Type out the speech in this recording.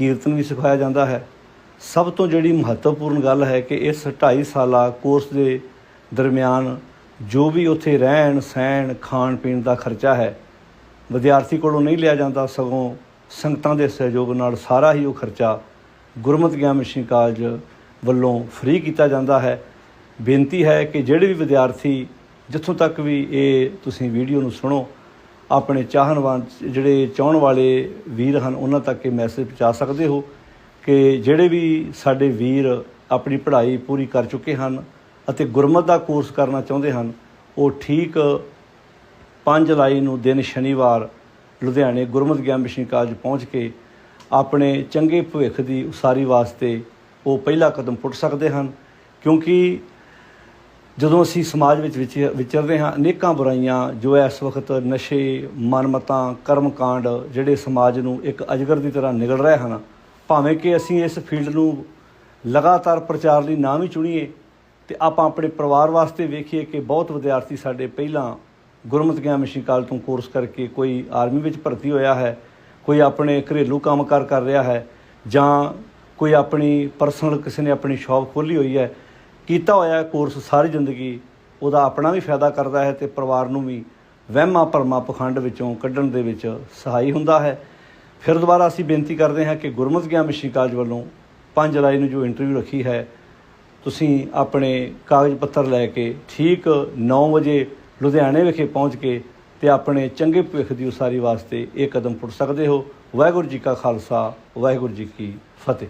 ਕੀਰਤਨ ਵੀ ਸਿਖਾਇਆ ਜਾਂਦਾ ਹੈ। ਸਭ ਤੋਂ ਜਿਹੜੀ ਮਹੱਤਵਪੂਰਨ ਗੱਲ ਹੈ ਕਿ ਇਸ 2.5 ਸਾਲਾ ਕੋਰਸ ਦੇ ਦਰਮਿਆਨ ਜੋ ਵੀ ਉੱਥੇ ਰਹਿਣ, ਸਹਿਣ, ਖਾਣ, ਪੀਣ ਦਾ ਖਰਚਾ ਹੈ, ਵਿਦਿਆਰਥੀ ਕੋਲੋਂ ਨਹੀਂ ਲਿਆ ਜਾਂਦਾ, ਸਗੋਂ ਸੰਗਤਾਂ ਦੇ ਸਹਿਯੋਗ ਨਾਲ ਸਾਰਾ ਹੀ ਉਹ ਖਰਚਾ ਗੁਰਮਤਿ ਗਿਆਨ ਮਿਸ਼ਨ ਕਾਲਜ ਵੱਲੋਂ ਫ੍ਰੀ ਕੀਤਾ ਜਾਂਦਾ ਹੈ। ਬੇਨਤੀ ਹੈ ਕਿ ਜਿਹੜੇ ਵੀ ਵਿਦਿਆਰਥੀ ਜਿੱਥੋਂ ਤੱਕ ਵੀ ਇਹ ਤੁਸੀਂ ਵੀਡੀਓ ਨੂੰ ਸੁਣੋ ਆਪਣੇ ਚਾਹਨਵਾਨ ਜਿਹੜੇ ਚਾਹਣ ਵਾਲੇ ਵੀਰ ਹਨ, ਉਹਨਾਂ ਤੱਕ ਇਹ ਮੈਸੇਜ ਪਹੁੰਚਾ ਸਕਦੇ ਹੋ ਕਿ ਜਿਹੜੇ ਵੀ ਸਾਡੇ ਵੀਰ ਆਪਣੀ ਪੜ੍ਹਾਈ ਪੂਰੀ ਕਰ ਚੁੱਕੇ ਹਨ ਅਤੇ ਗੁਰਮਤ ਦਾ ਕੋਰਸ ਕਰਨਾ ਚਾਹੁੰਦੇ ਹਨ, ਉਹ ਠੀਕ 5 ਜੁਲਾਈ ਨੂੰ ਦਿਨ ਸ਼ਨੀਵਾਰ ਲੁਧਿਆਣੇ ਗੁਰਮਤਿ ਗਿਆਨ ਮਿਸ਼ਨ ਕਾਲਜ ਪਹੁੰਚ ਕੇ ਆਪਣੇ ਚੰਗੇ ਭਵਿੱਖ ਦੀ ਉਸਾਰੀ ਵਾਸਤੇ ਉਹ ਪਹਿਲਾ ਕਦਮ ਪੁੱਟ ਸਕਦੇ ਹਨ, ਕਿਉਂਕਿ ਜਦੋਂ ਅਸੀਂ ਸਮਾਜ ਵਿੱਚ ਵਿਚ- ਵਿਚਰਦੇ ਹਾਂ, ਅਨੇਕਾਂ ਬੁਰਾਈਆਂ ਜੋ ਇਸ ਵਕਤ ਨਸ਼ੇ, ਮਨਮਤਾਂ, ਕਰਮਕਾਂਡ ਜਿਹੜੇ ਸਮਾਜ ਨੂੰ ਇੱਕ ਅਜਗਰ ਦੀ ਤਰ੍ਹਾਂ ਨਿਗਲ ਰਹੇ ਹਨ, ਭਾਵੇਂ ਕਿ ਅਸੀਂ ਇਸ ਫੀਲਡ ਨੂੰ ਲਗਾਤਾਰ ਪ੍ਰਚਾਰ ਲਈ ਨਾ ਵੀ ਚੁਣੀਏ ਤੇ ਆਪਾਂ ਆਪਣੇ ਪਰਿਵਾਰ ਵਾਸਤੇ ਵੇਖੀਏ ਕਿ ਬਹੁਤ ਵਿਦਿਆਰਥੀ ਸਾਡੇ ਪਹਿਲਾਂ ਗੁਰਮਤਿ ਗਿਆਨ ਮਿਸ਼ਨ ਕਾਲ ਤੋਂ ਕੋਰਸ ਕਰਕੇ ਕੋਈ ਆਰਮੀ ਵਿੱਚ ਭਰਤੀ ਹੋਇਆ ਹੈ, ਕੋਈ ਆਪਣੇ ਘਰੇਲੂ ਕੰਮਕਾਰ ਕਰ ਰਿਹਾ ਹੈ ਜਾਂ ਕੋਈ ਆਪਣੀ ਪਰਸਨਲ ਕਿਸੇ ਨੇ ਆਪਣੀ ਸ਼ੌਪ ਖੋਲੀ ਹੋਈ ਹੈ ਕੀਤਾ ਹੋਇਆ ਕੋਰਸ ਸਾਰੀ ਜ਼ਿੰਦਗੀ, ਉਹਦਾ ਆਪਣਾ ਵੀ ਫਾਇਦਾ ਕਰਦਾ ਹੈ ਤੇ ਪਰਿਵਾਰ ਨੂੰ ਵੀ ਵਹਿਮਾਂ ਭਰਮਾਂ ਪਖੰਡ ਵਿੱਚੋਂ ਕੱਢਣ ਦੇ ਵਿੱਚ ਸਹਾਈ ਹੁੰਦਾ ਹੈ। ਫਿਰ ਦੁਬਾਰਾ ਅਸੀਂ ਬੇਨਤੀ ਕਰਦੇ ਹਾਂ ਕਿ ਗੁਰਮਤਿ ਗਿਆਨ ਮਿਸ਼ਨ ਕਾਲਜ ਵੱਲੋਂ 5 ਜੁਲਾਈ ਨੂੰ ਜੋ ਇੰਟਰਵਿਊ ਰੱਖੀ ਹੈ, ਤੁਸੀਂ ਆਪਣੇ ਕਾਗਜ਼ ਪੱਤਰ ਲੈ ਕੇ ਠੀਕ 9 ਵਜੇ ਲੁਧਿਆਣੇ ਵਿਖੇ ਪਹੁੰਚ ਕੇ ਤੇ ਆਪਣੇ ਚੰਗੇ ਭਵਿੱਖ ਦੀ ਉਸਾਰੀ ਵਾਸਤੇ ਇਹ ਕਦਮ ਪੁੱਟ ਸਕਦੇ ਹੋ। ਵਾਹਿਗੁਰੂ ਜੀ ਕਾ ਖਾਲਸਾ, ਵਾਹਿਗੁਰੂ ਜੀ ਕੀ ਫਤਿਹ।